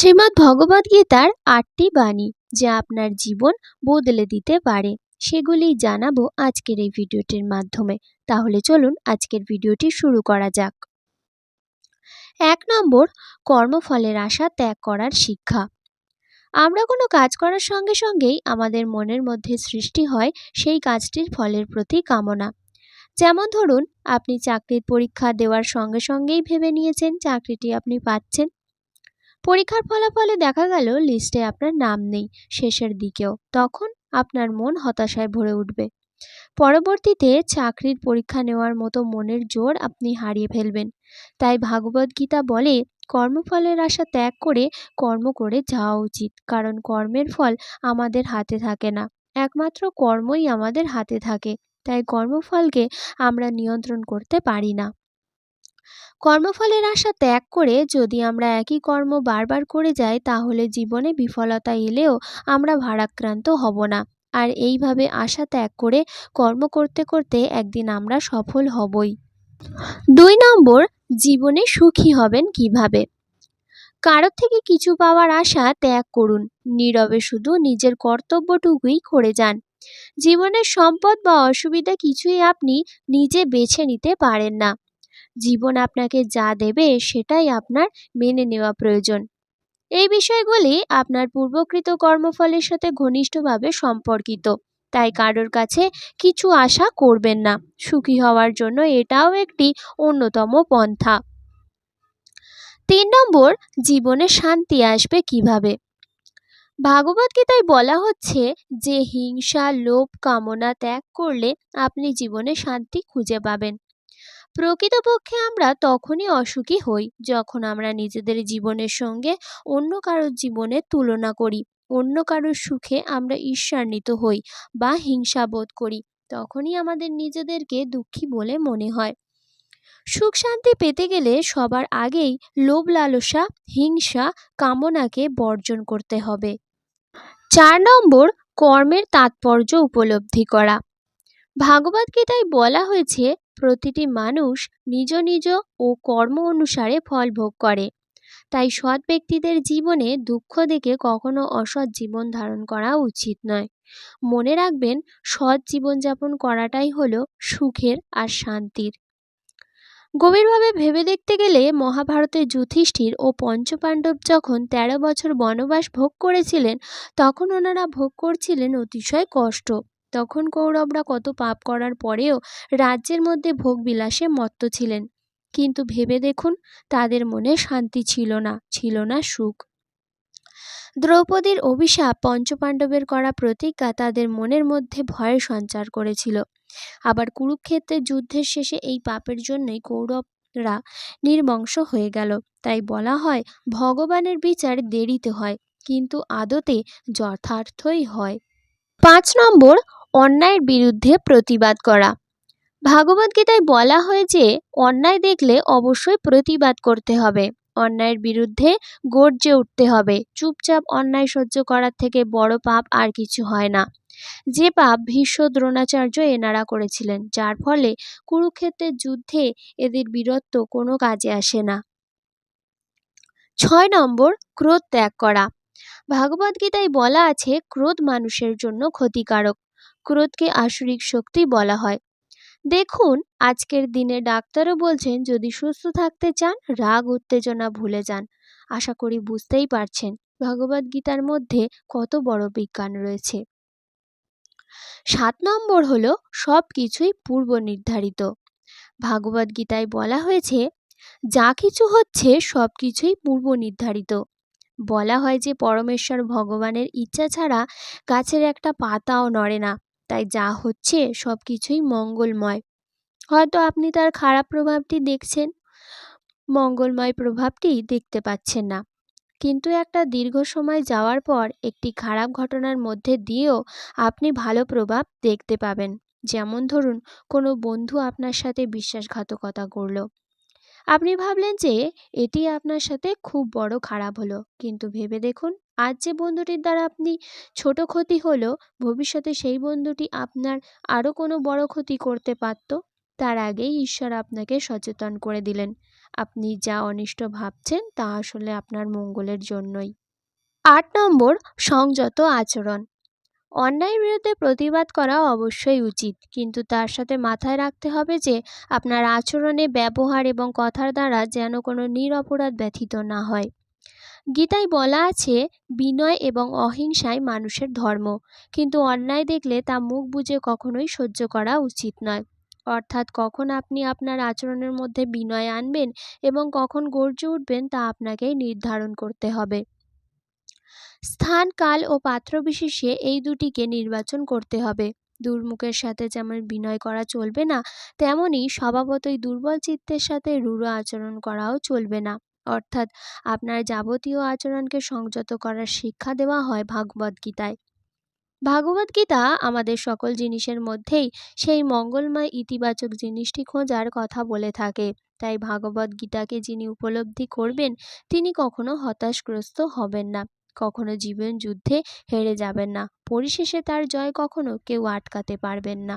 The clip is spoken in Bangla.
শ্রীমদ্ ভগবদ্গীতার আটটি বাণী যা আপনার জীবন বদলে দিতে পারে, সেগুলি জানাব আজকের এই ভিডিওটির মাধ্যমে। তাহলে চলুন আজকের ভিডিওটি শুরু করা যাক। এক নম্বর, কর্মফলের আশা ত্যাগ করার শিক্ষা। আমরা কোনো কাজ করার সঙ্গে সঙ্গেই আমাদের মনের মধ্যে সৃষ্টি হয় সেই কাজটির ফলের প্রতি কামনা। যেমন ধরুন, আপনি চাকরির পরীক্ষা দেওয়ার সঙ্গে সঙ্গেই ভেবে নিয়েছেন, চাকরিটি আপনি পাচ্ছেন। পরীক্ষার ফলাফলে দেখা গেল লিস্টে আপনার নাম নেই শেষের দিকেও। তখন আপনার মন হতাশায় ভরে উঠবে। পরবর্তীতে চাকরির পরীক্ষা নেওয়ার মতো মনের জোর আপনি হারিয়ে ফেলবেন। তাই ভাগবত গীতা বলে, কর্মফলের আশা ত্যাগ করে কর্ম করে যাওয়া উচিত, কারণ কর্মের ফল আমাদের হাতে থাকে না। একমাত্র কর্মই আমাদের হাতে থাকে, তাই কর্মফলকে আমরা নিয়ন্ত্রণ করতে পারি না। কর্মফলের আশা ত্যাগ করে যদি আমরা একই কর্ম বারবার করে যাই, তাহলে জীবনে বিফলতা এলেও আমরা ভারাক্রান্ত হব না। আর এইভাবে আশা ত্যাগ করে কর্ম করতে করতে একদিন আমরা সফল হবই। দুই নম্বর, জীবনে সুখী হবেন কীভাবে? কারোর থেকে কিছু পাওয়ার আশা ত্যাগ করুন। নীরবে শুধু নিজের কর্তব্যটুকুই করে যান। জীবনের সম্পদ বা অসুবিধা কিছুই আপনি নিজে বেছে নিতে পারেন না। জীবন আপনাকে যা দেবে সেটাই আপনার মেনে নেওয়া প্রয়োজন। এই বিষয়গুলি আপনার পূর্বকৃত কর্মফলের সাথে ঘনিষ্ঠভাবে সম্পর্কিত, তাই কারোর কাছে কিছু আশা করবেন না। সুখী হওয়ার জন্য এটাও একটি অন্যতম পন্থা। তিন নম্বর, জীবনে শান্তি আসবে কীভাবে? ভাগবত বলা হচ্ছে, যে হিংসা, লোভ, কামনা ত্যাগ করলে আপনি জীবনে শান্তি খুঁজে পাবেন। প্রকৃতপক্ষে আমরা তখনই অসুখী হই যখন আমরা নিজেদের জীবনের সঙ্গে অন্য কারোর জীবনের তুলনা করি, অন্য কারোর সুখে আমরা ঈর্ষান্বিত হই বা হিংসাবোধ করি, তখনই আমাদের নিজেদেরকে দুঃখী বলে মনে হয়। সুখ শান্তি পেতে গেলে সবার আগেই লোভ লালসা, হিংসা, কামনাকে বর্জন করতে হবে। চার নম্বর, কর্মের তাৎপর্য উপলব্ধি করা। ভাগবত গীতায় বলা হয়েছে প্রতিটি মানুষ নিজ নিজ ও কর্ম অনুসারে ফল ভোগ করে। তাই সৎ ব্যক্তিদের জীবনে দুঃখ দেখে কখনো অসৎ জীবন ধারণ করা উচিত নয়। মনে রাখবেন, সৎ জীবনযাপন করাটাই হলো সুখের আর শান্তির। গভীরভাবে ভেবে দেখতে গেলে মহাভারতের যুধিষ্ঠির ও পঞ্চপাণ্ডব যখন ১৩ বছর বনবাস ভোগ করেছিলেন, তখন ওনারা ভোগ করছিলেন অতিশয় কষ্ট। তখন কৌরবরা কত পাপ করার পরেও রাজ্যের মধ্যে ভোগবিলাসে মত্ত ছিলেন। কিন্তু ভেবে দেখুন, তাদের মনে শান্তি ছিল না ছিল না সুখ। দ্রৌপদীর অভিশাপ পঞ্চপাণ্ডবের করা প্রতিজ্ঞা তাদের মনের মধ্যে ভয়ের সঞ্চার করেছিল। আবার কুরুক্ষেত্রের যুদ্ধের শেষে এই পাপের জন্যই কৌরবরা নির্বংশ হয়ে গেল। তাই বলা হয়, ভগবানের বিচার দেরিতে হয়, কিন্তু আদতে যথার্থই হয়। পাঁচ নম্বর অন্যায়ের বিরুদ্ধে প্রতিবাদ করা। ভাগবত গীতায় বলা হয়েছে অন্যায় দেখলে অবশ্যই প্রতিবাদ করতে হবে। অন্যায়ের বিরুদ্ধে গর্জে উঠতে হবে। চুপচাপ অন্যায় সহ্য করার থেকে বড় পাপ আর কিছু হয় না। যে পাপ ভীষ্ম দ্রোণাচার্য এনারা করেছিলেন, যার ফলে কুরুক্ষেত্রের যুদ্ধে এদের বীরত্ব কোনো কাজে আসে না। ছয় নম্বর, ক্রোধ ত্যাগ করা। ভাগবদ্গীতায় বলা আছে, ক্রোধ মানুষের জন্য ক্ষতিকারক। ক্রোধকে আসরিক শক্তি বলা হয়। দেখুন, আজকের দিনে ডাক্তারও বলছেন, যদি সুস্থ থাকতে চান, রাগ, উত্তেজনা ভুলে যান। আশা করি বুঝতেই পারছেন ভগবদ্গীতার মধ্যে কত বড় বিজ্ঞান রয়েছে। সাত নম্বর হল সব কিছুই পূর্ব নির্ধারিত। ভাগবদ্গীতায় বলা হয়েছে, যা কিছু হচ্ছে সব কিছুই পূর্ব নির্ধারিত। বলা হয় যে, পরমেশ্বর ভগবানের ইচ্ছা ছাড়া গাছের একটা পাতাও নড়ে না। তাই যা হচ্ছে সব কিছুই মঙ্গলময়। হয়তো আপনি তার খারাপ প্রভাবটি দেখছেন। মঙ্গলময় প্রভাবটি দেখতে পাচ্ছেন না। কিন্তু একটা দীর্ঘ সময় যাওয়ার পর একটি খারাপ ঘটনার মধ্যে দিয়েও আপনি ভালো প্রভাব দেখতে পাবেন। যেমন ধরুন, কোনো বন্ধু আপনার সাথে বিশ্বাসঘাতকতা করল। আপনি ভাবলেন যে এটি আপনার সাথে খুব বড় খারাপ হলো। কিন্তু ভেবে দেখুন, আজ যে বন্ধুটির দ্বারা আপনি ছোট ক্ষতি হলো, ভবিষ্যতে সেই বন্ধুটি আপনার আরও কোনো বড় ক্ষতি করতে পারত, তার আগেই ঈশ্বর আপনাকে সচেতন করে দিলেন। আপনি যা অনিষ্ট ভাবছেন, তা আসলে আপনার মঙ্গলের জন্যই। আট নম্বর, সংযত আচরণ। অন্যায়ের বিরুদ্ধে প্রতিবাদ করা অবশ্যই উচিত। কিন্তু তার সাথে মাথায় রাখতে হবে যে, আপনার আচরণে ব্যবহার এবং কথার দ্বারা যেন কোনো নিরপরাধ ব্যথিত না হয়। গীতায় বলা আছে, বিনয় এবং অহিংসাই মানুষের ধর্ম। কিন্তু অন্যায় দেখলে তা মুখ বুঝে কখনোই সহ্য করা উচিত নয়। অর্থাৎ কখন আপনি আপনার আচরণের মধ্যে বিনয় আনবেন এবং কখন গর্জে উঠবেন তা আপনাকেই নির্ধারণ করতে হবে। স্থান, কাল ও পাত্র বিশেষে এই দুটিকে নির্বাচন করতে হবে। দুর্মুখের সাথে যেমন বিনয় করা চলবে না তেমনই স্বভাবতই দুর্বল চিত্তের সাথে রূঢ় আচরণ করাও চলবে না। অর্থাৎ আপনার যাবতীয় আচরণকে সংযত করার শিক্ষা দেওয়া হয় ভাগবদ্গীতায় ভাগবদ্গীতা আমাদের সকল জিনিসের মধ্যেই সেই মঙ্গলময় ইতিবাচক জিনিসটি খোঁজার কথা বলে থাকে। তাই ভাগবদ্গীতাকে যিনি উপলব্ধি করবেন, তিনি কখনো হতাশগ্রস্ত হবেন না। কখনো জীবন যুদ্ধে হেরে যাবেন না। পরিশেষে তার জয় কখনো কেউ আটকাতে পারবেন না।